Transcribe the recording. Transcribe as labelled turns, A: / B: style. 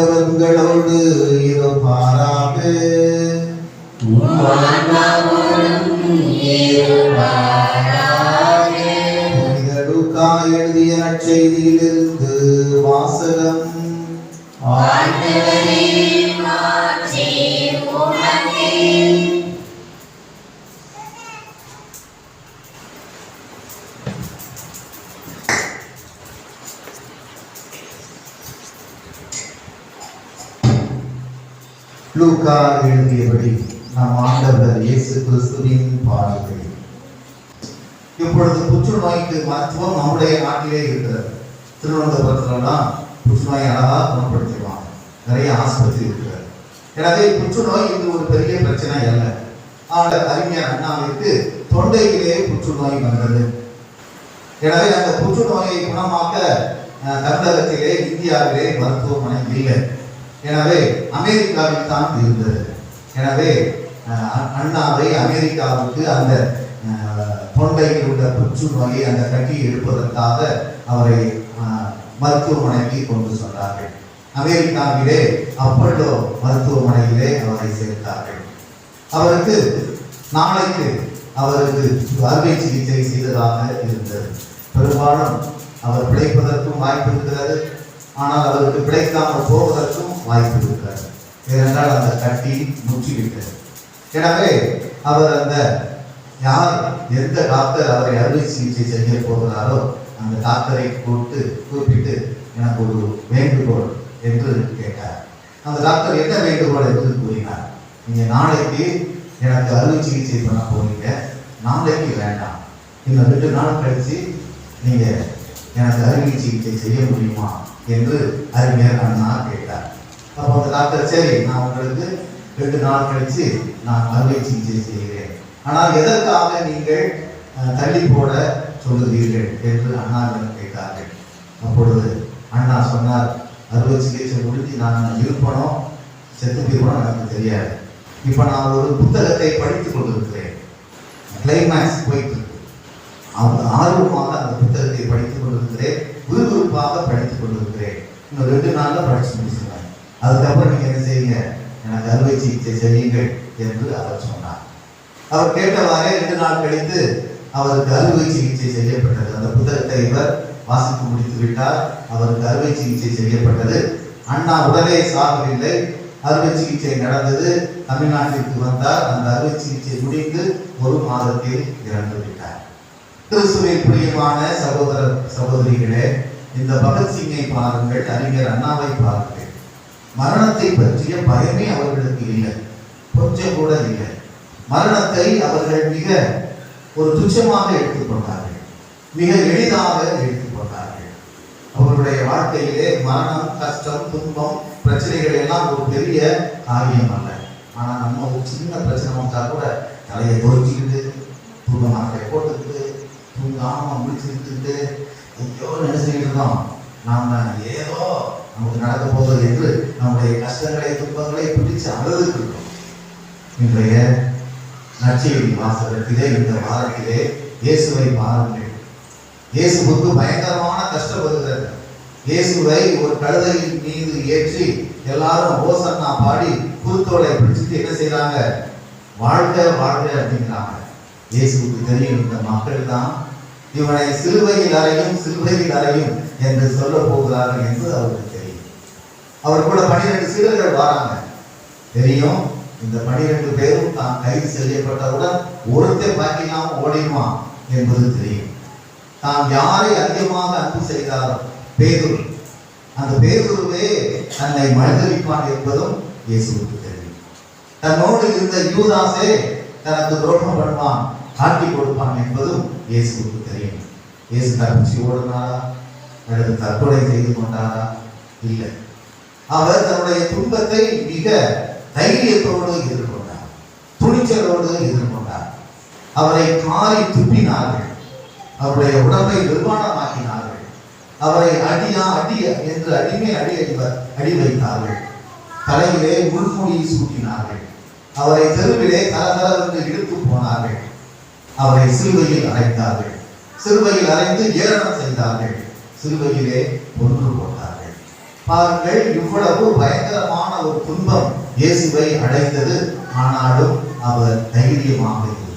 A: ஆண்டவர்களோடு இருப்பாராக புனித எழுதிய நற்செய்தியிலிருந்து வாசகம். லூக்கா எழுதியபடி நம் ஆண்டவர் இயேசு கிறிஸ்துவின் பாடல்கள் இப்பொழுது புற்றுநோய்க்கு மருத்துவம் நம்முடைய நாட்டிலே இருக்கிறது. திருவனந்தபுரத்துலலாம் புற்றுநோய் அழகாக குணப்படுத்திடுவாங்க. நிறைய ஆஸ்பத்திரி இருக்கிறது. எனவே புற்றுநோய் இது ஒரு பெரிய பிரச்சனை அல்ல. ஆனால் அறிஞர் அண்ணாவிற்கு தொண்டையிலே புற்றுநோய் வந்தது. எனவே அந்த புற்றுநோயை குணமாக்க தமிழகத்திலே இந்தியாவிலே மருத்துவமனை இல்லை. எனவே அமெரிக்காவில் தான் இருந்தது. எனவே அண்ணாவை அமெரிக்காவுக்கு அந்த தொண்டையில் உள்ள புற்றுநோயை அந்த கட்டி எடுப்பதற்காக அவரை மருத்துவமனைக்கு கொண்டு சென்றார்கள். அமெரிக்காவிலே அப்பல்லோ மருத்துவமனையிலே அவரை சேர்த்தார்கள். அவருக்கு நாளைக்கு அவருக்கு அறுவை சிகிச்சை செய்ததாக இருந்தது. பெரும்பாலும் அவர் பிழைப்பதற்கும் வாய்ப்பு இருக்கிறது. ஆனால் அவருக்கு பிழைக்காமல் போவதற்கும் வாய்ப்பு இருக்கிறார் ஏனென்றால் அந்த கட்டி முற்றிவிட்டது. எனவே அவர் அந்த யார் எந்த டாக்டர் அவரை அறுவை சிகிச்சை செய்ய போகிறாரோ அந்த டாக்டரை கூப்பிட்டு கூப்பிட்டு எனக்கு ஒரு வேண்டுகோள் என்று கேட்டார். அந்த டாக்டர் என்ன வேண்டுகோள் என்று கூறினார். நீங்க நாளைக்கு எனக்கு அறுவை சிகிச்சை பண்ண போறீங்க. நாளைக்கு வேண்டாம். இன்னும் ரெண்டு நாள் கழிச்சு நீங்க எனக்கு அறுவை சிகிச்சை செய்ய முடியுமா? என்று அறிஞர் அண்ணா கேட்டார். அப்போ அந்த டாக்டர் சரி நான் உங்களுக்கு ரெண்டு நாள் கழிச்சு நான் அறுவை சிகிச்சை செய்கிறேன். ஆனால் எதற்காக நீங்கள் தள்ளி போட சொல்லுகிறீர்கள் என்று அண்ணாவிடம் கேட்டார்கள். அப்பொழுது அண்ணா சொன்னார் அறுவை சிகிச்சை முடிஞ்சு நான் இருப்பனோ? செத்து போயிருப்பனோ எனக்கு தெரியாது. இப்போ நான் ஒரு புத்தகத்தை படித்துக் கொண்டிருக்கிறேன். கிளைமேக்ஸ் போயிட்டு இருக்கு அவங்க ஆர்வமாக அந்த புத்தகத்தை படித்துக் கொண்டிருக்கிறேன். விறுவிறுப்பாக படித்துக் கொண்டிருக்கிறேன். இன்னும் ரெண்டு நாளில் படிச்சு முடிச்சிருவேன் அதுக்கப்புறம் நீங்க என்ன செய்யுங்க எனக்கு அறுவை சிகிச்சை செய்யுங்கள் என்று அவர் சொன்னார். அவர் கேட்டவாறே ரெண்டு நாள் கழித்து அவருக்கு அறுவை சிகிச்சை செய்யப்பட்டது. அந்த புத்தகத்தை இவர் வாசித்து முடித்து விட்டார். அவருக்கு அறுவை சிகிச்சை செய்யப்பட்டது. அண்ணா உடனே சாகவில்லை. அறுவை சிகிச்சை நடந்தது. தமிழ்நாட்டிற்கு வந்தார். அந்த அறுவை சிகிச்சை முடிந்து ஒரு மாதத்தில் இறந்து விட்டார். கிறிஸ்துவை பிரியமான சகோதர சகோதரிகளே இந்த பகத்சிங்கை பாருங்கள். அறிஞர் அண்ணாவை பாருங்கள். மரணத்தை பற்றிய பயமே அவர்களுக்கு இல்லை. கொஞ்சம் கூட இல்லை. மரணத்தை அவர்கள் மிக ஒரு துச்சமாக எடுத்துக்கொண்டார்கள் மிக எளிதாக எடுத்துக்கொண்டார்கள் அவர்களுடைய வாழ்க்கையிலே மரணம் கஷ்டம் துன்பம் பிரச்சனைகள் எல்லாம் ஒரு பெரிய காரியம் அல்ல. ஆனால் நம்ம ஒரு சின்ன பிரச்சனை வந்தா கூட தலையை தொறுக்கிக்கிட்டு தூங்க மாட்டை போட்டுக்கிட்டு தூங்காம முடிச்சுக்கிட்டு ஐயோ நினைச்சுக்கிட்டு இருந்தோம். நாம ஏதோ நமக்கு நடக்க போகுது என்று நம்முடைய கஷ்டங்களை துன்பங்களை பிடிச்சு அழுதுட்டு இன்றைய நற்செய்தி வாசகத்திலே இந்த வாரத்திலே இயேசுவை பாருங்கள் இயேசுவுக்கு பயங்கரமான கஷ்டம் வருகிறது. இயேசுவை ஒரு கழுதையின் மீது ஏற்றி எல்லாரும் ஓசன்னா பாடி குருத்தோலை பிடிச்சிட்டு என்ன செய்யறாங்க வாழ்க வாழ்க அப்படிங்கிறாங்க. இயேசுவுக்கு தெரியும் இந்த மக்கள் தான் இவனை சிலுவையில் அறையும் சிலுவையில் அறையும் என்று சொல்ல போகிறார்கள் என்று அவருக்கு அவர் கூட பனிரெண்டு சீடர்கள் வராங்க. தெரியும்? இந்த பனிரெண்டு பேரும் தான் கைது செய்யப்பட்டவுடன் ஒருத்தர் பாக்கிலாம் ஓடிடுவான் என்பது தெரியும். தான் யாரை அதிகமாக அன்பு செய்தாரோ? பேதுரு. அந்த பேதுருவே தன்னை மனிதரிப்பான் என்பதும் இயேசுவுக்கு தெரியும். தன்னோடு இருந்த யூதாசே தனக்கு துரோகம் பண்ணுவான் காட்டி கொடுப்பான் என்பதும் இயேசுவுக்கு தெரியும். இயேசு தப்பிச்சு ஓடுனாரா? அல்லது தற்கொலை செய்து கொண்டாரா? இல்லை. அவர் தன்னுடைய துன்பத்தை மிக தைரியத்தோடு எதிர்கொண்டார். துணிச்சலோடு எதிர்கொண்டார். அவரை காரி துப்பினார்கள். அவருடைய உடம்பை நிர்வாணமாக்கினார்கள். அவரை அடியா அடிய என்று அடிமை அடி அடி வைத்தார்கள். தலையிலே முள்மொழியை சூட்டினார்கள். அவரை தெருவிலே கலகலவென்று இழுத்து போனார்கள். அவரை சிலுவையில் அரைத்தார்கள். சிலுவையில் அரைந்து ஏளனம் செய்தார்கள். சிலுவையிலே ஒன்று பாருங்கள் இவ்வளவு பயங்கரமான ஒரு துன்பம் இயேசுவை அடைந்தது. ஆனாலும் அவர் தைரியமாக இருந்தார்